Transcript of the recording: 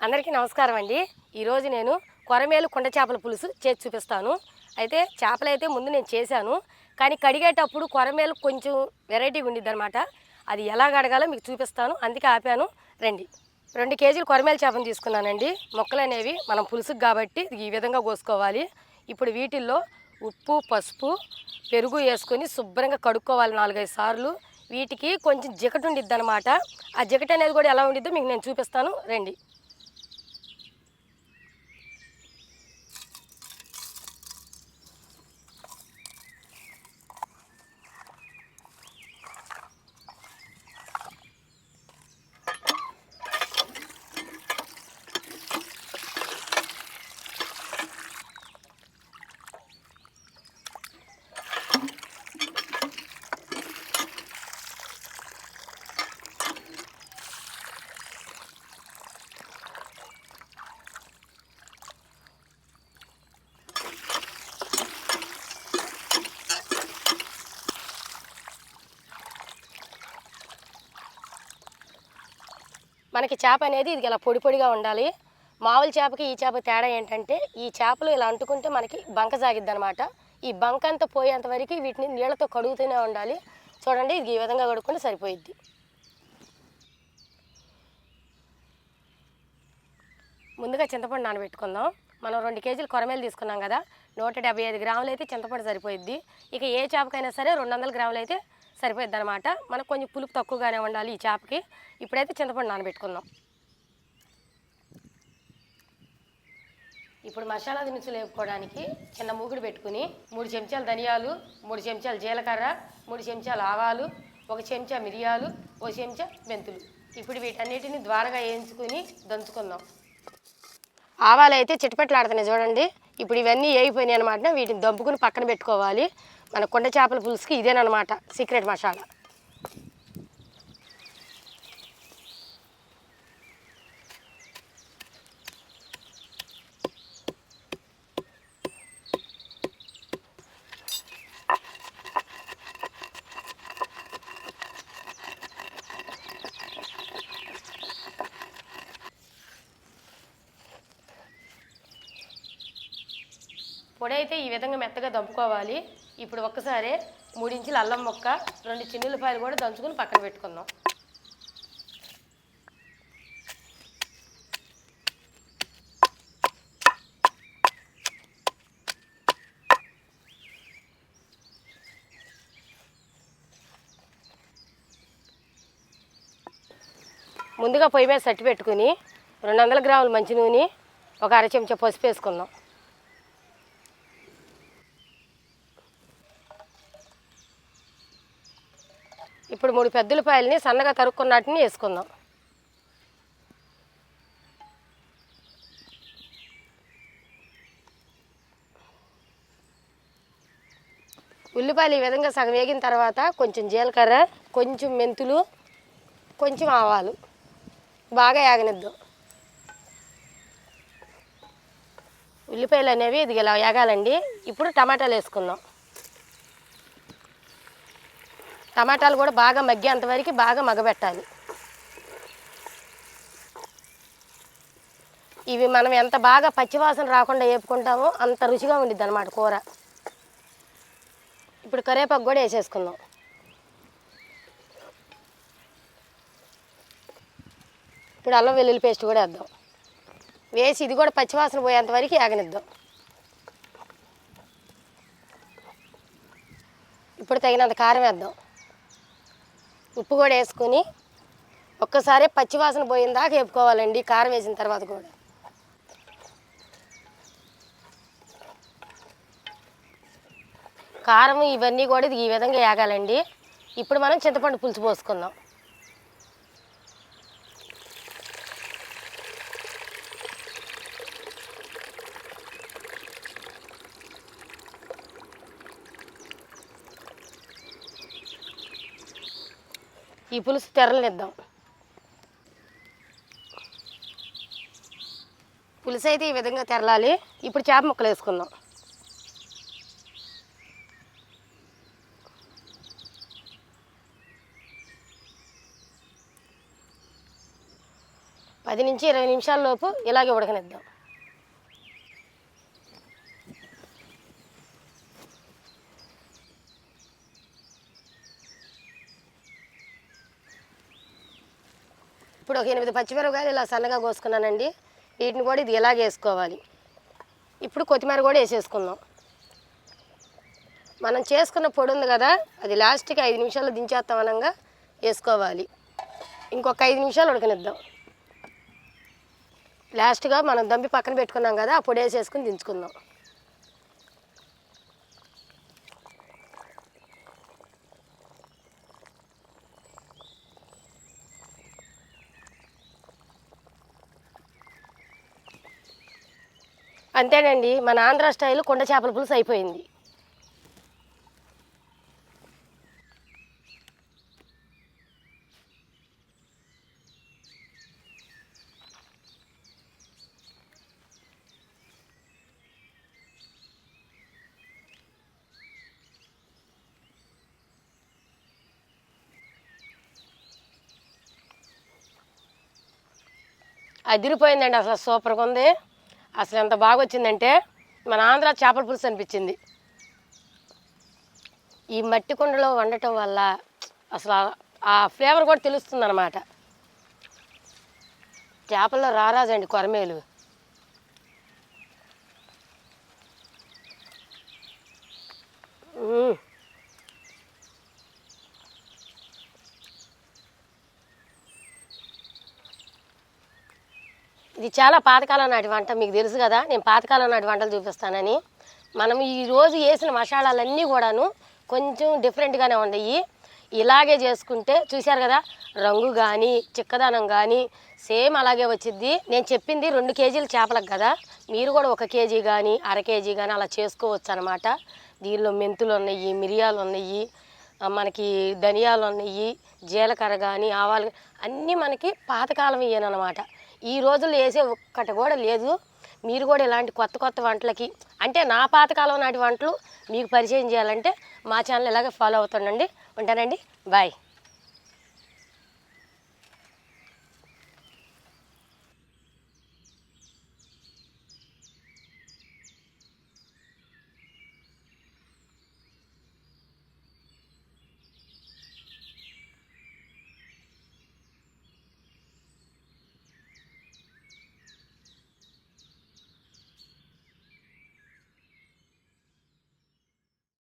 అందరికీ నమస్కారం అండి. ఈరోజు నేను కొరమేలు కొండ చేపల పులుసు చేసి చూపిస్తాను. అయితే చేపలు అయితే ముందు నేను చేశాను. కానీ కడిగేటప్పుడు కొరమేలు కొంచెం వెరైటీగా ఉండిద్ది అనమాట అది ఎలా కడగాలో మీకు చూపిస్తాను. అందుకే ఆపాను. రండి. రెండు కేజీలు కొరమేలు చేపను తీసుకున్నానండి. మొక్కలు అనేవి మనం పులుసుకు కాబట్టి ఈ విధంగా కోసుకోవాలి. ఇప్పుడు వీటిల్లో ఉప్పు పసుపు పెరుగు వేసుకొని శుభ్రంగా కడుక్కోవాలి నాలుగైదు సార్లు. వీటికి కొంచెం జికట ఉండిద్ది అనమాట ఆ జికట అనేది కూడా ఎలా ఉండిద్దో మీకు నేను చూపిస్తాను. రండి. మనకి చేప అనేది ఇది ఇలా పొడి పొడిగా ఉండాలి. మామూలు చేపకి ఈ చేప తేడా ఏంటంటే ఈ చేపలు ఇలా అంటుకుంటే మనకి బంక సాగిద్ది అనమాట ఈ బంక అంతా పోయేంత వరకు వీటిని నీళ్ళతో కడుగుతూనే ఉండాలి. చూడండి ఇది ఈ విధంగా కడుక్కుంటే సరిపోయిద్ది. ముందుగా చింతపండు నానబెట్టుకుందాం. మనం రెండు కేజీలు కొరమేలు తీసుకున్నాం కదా నూట డెబ్బై ఐదు గ్రాములు అయితే చింతపండు సరిపోయిద్ది. ఇక ఏ చేపకైనా సరే రెండు వందల గ్రాములు అయితే సరిపోద్ది అనమాట మనకు కొంచెం పులుపు తక్కువగానే ఉండాలి ఈ చేపకి. ఇప్పుడైతే చింతపండు నానబెట్టుకుందాం. ఇప్పుడు మసాలా దినుసులు వేపుకోవడానికి చిన్న మూగుడు పెట్టుకుని మూడు చెంచాలు ధనియాలు మూడు చెంచాలు జీలకర్ర మూడు చెంచాలు ఆవాలు ఒక చెంచా మిరియాలు ఒక చెంచా మెంతులు. ఇప్పుడు వీటన్నిటిని ద్వారగా వేయించుకుని దంచుకుందాం. ఆవాలు అయితే చిటపెట్లాడుతున్నాయి చూడండి. ఇప్పుడు ఇవన్నీ వేయిపోయినాయి అనమాట వీటిని దంపుకుని పక్కన పెట్టుకోవాలి. మన కొండ చేపల పులుసుకి ఇదేనమాట సీక్రెట్ మసాలా. పొడి అయితే ఈ విధంగా మెత్తగా దంపుకోవాలి. ఇప్పుడు ఒక్కసారి మూడించులు అల్లం ముక్క రెండు చిన్నులపాయలు కూడా దంచుకుని పక్కన పెట్టుకుందాం. ముందుగా పొయ్యి మీద సట్టి పెట్టుకుని రెండు వందల గ్రాముల మంచి నూనె ఒక అర చెంచా పసుపు వేసుకుందాం. ఇప్పుడు మూడు పెద్దలపాయలని సన్నగా తరుక్కున్నట్టుని వేసుకుందాం. ఉల్లిపాయలు ఈ విధంగా సగం వేగిన తర్వాత కొంచెం జీలకర్ర కొంచెం మెంతులు కొంచెం ఆవాలు. బాగా యాగనిద్దాం. ఉల్లిపాయలు అనేవి ఇది ఇలా యాగాలండి. ఇప్పుడు టమాటాలు వేసుకుందాం. టమాటాలు కూడా బాగా మగ్గేంత వరకు బాగా మగబెట్టాలి ఇవి మనం ఎంత బాగా పచ్చివాసన రాకుండా వేపుకుంటామో అంత రుచిగా ఉండిద్ది అనమాట కూర. ఇప్పుడు కరివేపాకు కూడా వేసేసుకుందాం. ఇప్పుడు అల్లం వెల్లుల్లి పేస్ట్ కూడా వేద్దాం. వేసి ఇది కూడా పచ్చివాసన పోయేంత వరకు ఆగనిద్దాం ఇప్పుడు తగినంత కారం వేద్దాం. ఉప్పు కూడా వేసుకుని ఒక్కసారి పచ్చివాసన పోయిన దాకా వేపుకోవాలండి కారం వేసిన తర్వాత కూడా. కారం ఇవన్నీ కూడా ఈ విధంగా వేగాలండి. ఇప్పుడు మనం చింతపండు పులుసు పోసుకుందాం. ఈ పులుసు తెరలనిద్దాం. పులుసు అయితే ఈ విధంగా తెరలాలి. ఇప్పుడు చేప ముక్కలు వేసుకుందాం. పది నుంచి ఇరవై నిమిషాల లోపు ఇలాగే ఉడకనిద్దాం. ఇప్పుడు ఒక ఎనిమిది పచ్చిమిరపకాయలు ఇలా సన్నగా కోసుకున్నానండి. వీటిని కూడా ఇది ఇలాగ వేసుకోవాలి? ఇప్పుడు కొత్తిమీర కూడా వేసేసుకుందాం. మనం చేసుకున్న పొడి ఉంది కదా అది లాస్ట్కి ఐదు నిమిషాలు దించేస్తాం అనంగా వేసుకోవాలి. ఇంకొక ఐదు నిమిషాలు ఉడకనిద్దాం. లాస్ట్గా మనం దంపి పక్కన పెట్టుకున్నాం కదా ఆ పొడి వేసేసుకుని దించుకుందాం. అంతేనండి మన ఆంధ్ర స్టైల్ కొండ చేపల పులుసు అయిపోయింది. అదిరిపోయిందండి అసలు సూపర్గా ఉంది. అసలు ఎంత బాగా వచ్చిందంటే మన ఆంధ్ర చేపల పులుసు అనిపించింది. ఈ మట్టి కుండలో వండటం వల్ల అసలు ఆ- ఫ్లేవర్ కూడా తెలుస్తుంది అనమాట చేపల్లో రారాజండి కొరమేలు. ఇది చాలా పాతకాలం నాటి వంట మీకు తెలుసు కదా. నేను పాతకాలం నాటి వంటలు చూపిస్తానని. మనం ఈరోజు వేసిన మసాలాలన్నీ కూడాను కొంచెం డిఫరెంట్గానే ఉన్నాయి. ఇలాగే చేసుకుంటే చూశారు కదా రంగు కానీ చిక్కదనం కానీ సేమ్ అలాగే వచ్చింది నేను చెప్పింది రెండు కేజీలు చేపలకు కదా. మీరు కూడా ఒక కేజీ కానీ అర కేజీ కానీ అలా చేసుకోవచ్చు అనమాట దీనిలో మెంతులు ఉన్నాయి మిరియాలు ఉన్నాయి మనకి ధనియాలు ఉన్నాయి జీలకర్ర కానీ ఆవాలు అన్నీ మనకి పాతకాలం ఇయ్యనమాట. ఈ రోజుల్లో వేసే ఒక్కటి కూడా లేదు. మీరు కూడా ఇలాంటి కొత్త కొత్త వంటలకి అంటే నా పాతకాలం నాటి వంటలు మీకు పరిచయం చేయాలంటే మా ఛానల్ ఇలాగే ఫాలో అవుతానండి ఉంటానండి. బాయ్.